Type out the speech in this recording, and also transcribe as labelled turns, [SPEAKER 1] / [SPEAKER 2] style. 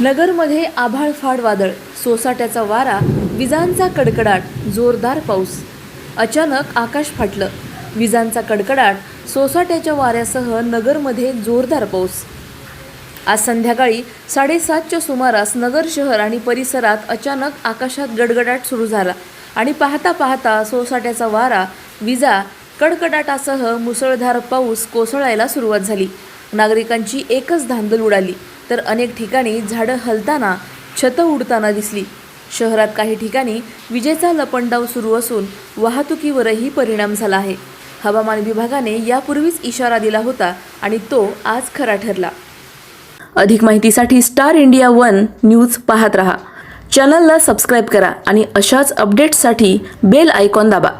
[SPEAKER 1] नगरमध्ये आभाळ फाड वादळ सोसाट्याचा वारा विजांचा कडकडाट जोरदार पाऊस. अचानक आकाश फाटलं. विजांचा कडकडाट सोसाट्याच्या वाऱ्यासह नगरमध्ये जोरदार पाऊस. आज संध्याकाळी साडेसातच्या सुमारास नगर शहर आणि परिसरात अचानक आकाशात गडगडाट सुरू झाला आणि पाहता पाहता सोसाट्याचा वारा विजा कडकडाटासह मुसळधार पाऊस कोसळायला सुरुवात झाली. नागरिकांची एकच धांदल उडाली. तर अनेक ठिकाणी झाडं हलताना छतं उडताना दिसली. शहरात काही ठिकाणी विजेचा लपंडाव सुरू असून वाहतुकीवरही परिणाम झाला आहे. हवामान विभागाने यापूर्वीच इशारा दिला होता आणि तो आज खरा ठरला. अधिक माहितीसाठी स्टार इंडिया वन न्यूज पाहत रहा. चॅनलला सबस्क्राईब करा आणि अशाच अपडेट्ससाठी बेल आयकॉन दाबा.